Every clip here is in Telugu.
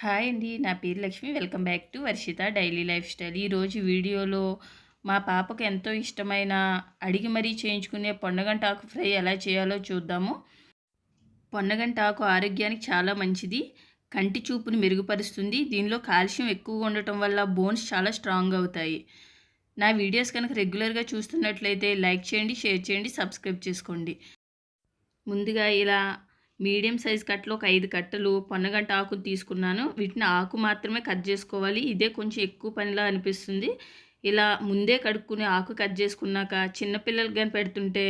హాయ్ అండి నా పేరు Lakshmi. Welcome back to Varshitha daily lifestyle. ఈరోజు వీడియోలో మా పాపకు ఎంతో ఇష్టమైన అడిగి మరీ చేయించుకునే పొన్నగంటాకు ఫ్రై ఎలా చేయాలో చూద్దాము. పొన్నగంటాకు ఆరోగ్యానికి చాలా మంచిది కంటి చూపుని మెరుగుపరుస్తుంది. దీనిలో కాల్షియం ఎక్కువగా ఉండటం వల్ల బోన్స్ చాలా స్ట్రాంగ్ అవుతాయి. నా వీడియోస్ కనుక రెగ్యులర్గా చూస్తున్నట్లయితే లైక్ చేయండి షేర్ చేయండి సబ్స్క్రైబ్ చేసుకోండి. ముందుగా ఇలా మీడియం సైజ్ కట్టలు ఒక ఐదు కట్టలు పొన్నగంట ఆకులు తీసుకున్నాను. వీటిని ఆకు మాత్రమే కట్ చేసుకోవాలి. ఇదే కొంచెం ఎక్కువ పనిలా అనిపిస్తుంది. ఇలా ముందే కడుక్కుని ఆకు కట్ చేసుకున్నాక చిన్నపిల్లలకి కానీ పెడుతుంటే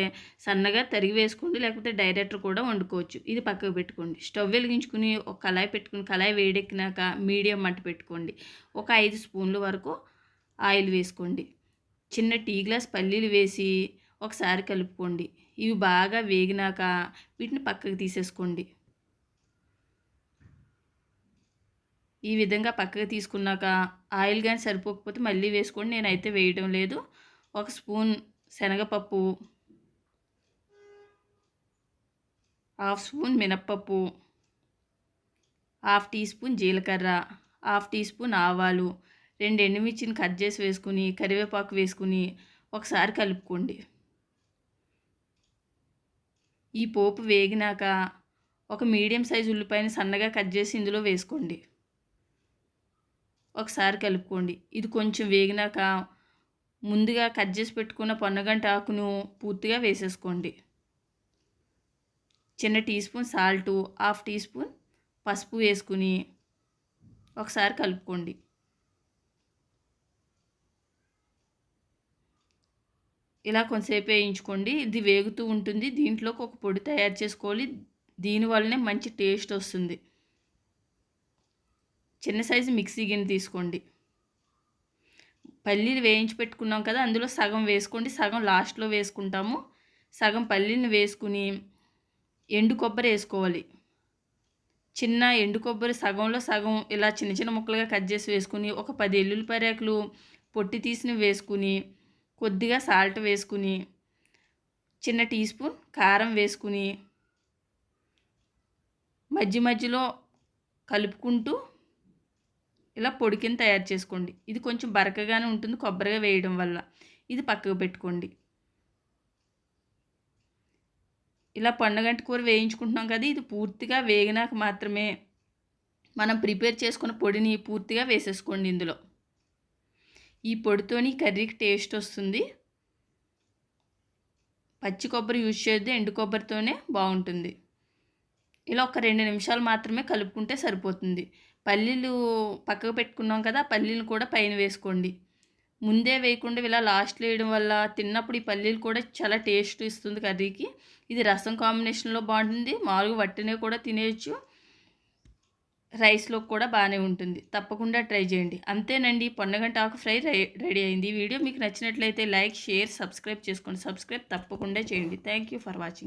సన్నగా తరిగి వేసుకోండి. లేకపోతే డైరెక్టర్ కూడా వండుకోవచ్చు. ఇది పక్కకు పెట్టుకోండి. స్టవ్ వెలిగించుకుని ఒక కళాయి పెట్టుకుని కళాయి వేడెక్కినాక మీడియం మంట పెట్టుకోండి. ఒక ఐదు స్పూన్ల వరకు ఆయిల్ వేసుకోండి. చిన్న టీ గ్లాస్ పల్లీలు వేసి ఒకసారి కలుపుకోండి. ఇవి బాగా వేగినాక వీటిని పక్కకు తీసేసుకోండి. ఈ విధంగా పక్కకు తీసుకున్నాక ఆయిల్ కానీ సరిపోకపోతే మళ్ళీ వేసుకోండి. నేనైతే వేయడం లేదు. ఒక స్పూన్ శనగపప్పు హాఫ్ స్పూన్ మినప్పప్పు హాఫ్ టీ స్పూన్ జీలకర్ర హాఫ్ టీ స్పూన్ ఆవాలు రెండు ఎండుమిర్చిని కట్ చేసి వేసుకుని కరివేపాకు వేసుకుని ఒకసారి కలుపుకోండి. ఈ పోపు వేగినాక ఒక మీడియం సైజు ఉల్లిపాయని సన్నగా కట్ చేసి ఇందులో వేసుకోండి. ఒకసారి కలుపుకోండి. ఇది కొంచెం వేగినాక ముందుగా కట్ చేసి పెట్టుకున్న పొన్నగంట ఆకును పూర్తిగా వేసేసుకోండి. చిన్న teaspoon salt half teaspoon పసుపు వేసుకుని ఒకసారి కలుపుకోండి. ఇలా కొంతసేపు వేయించుకోండి. ఇది వేగుతూ ఉంటుంది. దీంట్లోకి ఒక పొడి తయారు చేసుకోవాలి. దీనివల్లనే మంచి టేస్ట్ వస్తుంది. చిన్న సైజు మిక్సీ గిన్నె తీసుకోండి. పల్లీలు వేయించి పెట్టుకున్నాం కదా అందులో సగం వేసుకోండి. సగం లాస్ట్లో వేసుకుంటాము. సగం పల్లీని వేసుకుని ఎండు కొబ్బరి వేసుకోవాలి. చిన్న ఎండు కొబ్బరి సగంలో సగం ఇలా చిన్న చిన్న ముక్కలుగా కట్ చేసి వేసుకుని ఒక పది ఎల్లుల్లిపాయ పరేకులు పొట్టి తీసిన వేసుకుని కొద్దిగా సాల్ట్ వేసుకుని చిన్న టీ స్పూన్ కారం వేసుకుని మధ్య మధ్యలో కలుపుకుంటూ ఇలా పొడి కింద తయారు చేసుకోండి. ఇది కొంచెం బరకగానే ఉంటుంది కొబ్బరిగా వేయడం వల్ల. ఇది పక్కకు పెట్టుకోండి. ఇలా పండగంటి కూర వేయించుకుంటున్నాం కదా ఇది పూర్తిగా వేగినాక మాత్రమే మనం ప్రిపేర్ చేసుకున్న పొడిని పూర్తిగా వేసేసుకోండి ఇందులో. ఈ పొడితోని కర్రీకి టేస్ట్ వస్తుంది. పచ్చి కొబ్బరి యూజ్ చేస్తే ఎండు కొబ్బరితోనే బాగుంటుంది. ఇలా ఒక రెండు నిమిషాలు మాత్రమే కలుపుకుంటే సరిపోతుంది. పల్లీలు పక్కకు పెట్టుకున్నాం కదా పల్లీలు కూడా పైన వేసుకోండి. ముందే వేయకుండా ఇలా లాస్ట్లో వేయడం వల్ల తిన్నప్పుడు ఈ పల్లీలు కూడా చాలా టేస్ట్ ఇస్తుంది కర్రీకి. ఇది రసం కాంబినేషన్లో బాగుంటుంది. మామూలుగా వట్టినే కూడా తినేయచ్చు. రైస్లో కూడా బాగానే ఉంటుంది. తప్పకుండా ట్రై చేయండి. అంతేనండి పొన్నగంట ఆకు ఫ్రై రెడీ అయింది ఈ వీడియో. మీకు నచ్చినట్లయితే లైక్ షేర్ సబ్స్క్రైబ్ చేసుకోండి. సబ్స్క్రైబ్ తప్పకుండా చేయండి. Thank you for watching.